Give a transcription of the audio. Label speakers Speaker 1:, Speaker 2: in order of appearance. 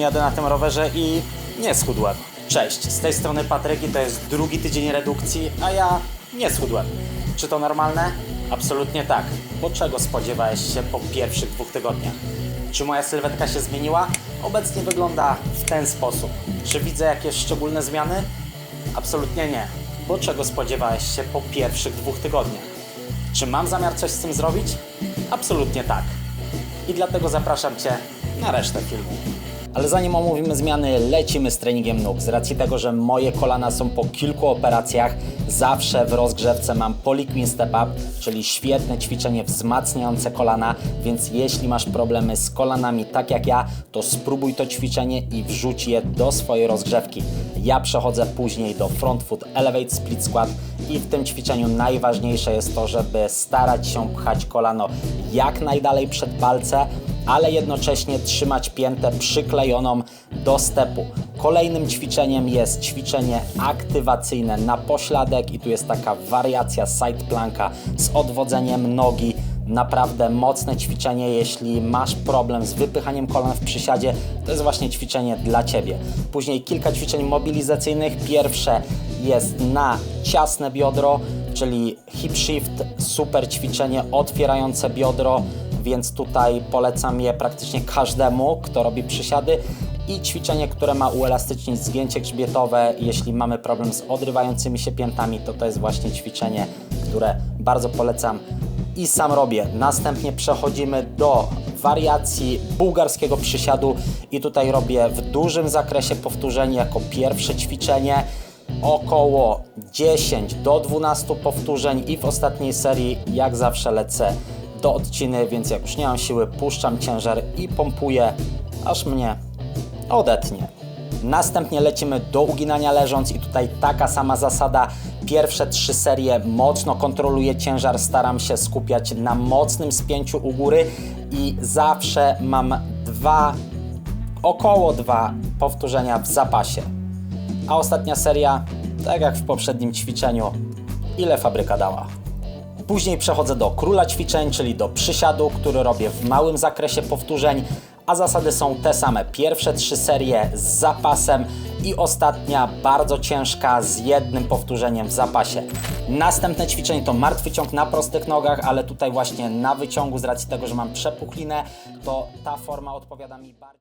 Speaker 1: jadę na tym rowerze i nie schudłem. Cześć, z tej strony Patryk i to jest drugi tydzień redukcji, a ja nie schudłem. Czy to normalne? Absolutnie tak. Bo czego spodziewałeś się po pierwszych dwóch tygodniach? Czy moja sylwetka się zmieniła? Obecnie wygląda w ten sposób. Czy widzę jakieś szczególne zmiany? Absolutnie nie. Bo czego spodziewałeś się po pierwszych dwóch tygodniach? Czy mam zamiar coś z tym zrobić? Absolutnie tak. I dlatego zapraszam Cię na resztę filmu. Ale zanim omówimy zmiany, lecimy z treningiem nóg. Z racji tego, że moje kolana są po kilku operacjach, zawsze w rozgrzewce mam Polyqueen Step Up, czyli świetne ćwiczenie wzmacniające kolana, więc jeśli masz problemy z kolanami tak jak ja, to spróbuj to ćwiczenie i wrzuć je do swojej rozgrzewki. Ja przechodzę później do Front Foot Elevate Split Squat i w tym ćwiczeniu najważniejsze jest to, żeby starać się pchać kolano jak najdalej przed palce, ale jednocześnie trzymać piętę przyklejoną do stepu. Kolejnym ćwiczeniem jest ćwiczenie aktywacyjne na pośladek i tu jest taka wariacja side planka z odwodzeniem nogi. Naprawdę mocne ćwiczenie, jeśli masz problem z wypychaniem kolan w przysiadzie, to jest właśnie ćwiczenie dla Ciebie. Później kilka ćwiczeń mobilizacyjnych. Pierwsze jest na ciasne biodro, czyli hip shift, super ćwiczenie otwierające biodro, więc tutaj polecam je praktycznie każdemu, kto robi przysiady. I ćwiczenie, które ma uelastycznić zgięcie grzbietowe. Jeśli mamy problem z odrywającymi się piętami, to to jest właśnie ćwiczenie, które bardzo polecam i sam robię. Następnie przechodzimy do wariacji bułgarskiego przysiadu i tutaj robię w dużym zakresie powtórzeń jako pierwsze ćwiczenie około 10 do 12 powtórzeń i w ostatniej serii jak zawsze lecę do odciny, więc jak już nie mam siły, puszczam ciężar i pompuję, aż mnie odetnie. Następnie lecimy do uginania leżąc i tutaj taka sama zasada. Pierwsze trzy serie mocno kontroluję ciężar, staram się skupiać na mocnym spięciu u góry i zawsze mam dwa, około dwa powtórzenia w zapasie. A ostatnia seria, tak jak w poprzednim ćwiczeniu, ile fabryka dała. Później przechodzę do króla ćwiczeń, czyli do przysiadu, który robię w małym zakresie powtórzeń, a zasady są te same. Pierwsze trzy serie z zapasem i ostatnia bardzo ciężka z jednym powtórzeniem w zapasie. Następne ćwiczenie to martwy ciąg na prostych nogach, ale tutaj właśnie na wyciągu z racji tego, że mam przepuchlinę, to ta forma odpowiada mi bardziej.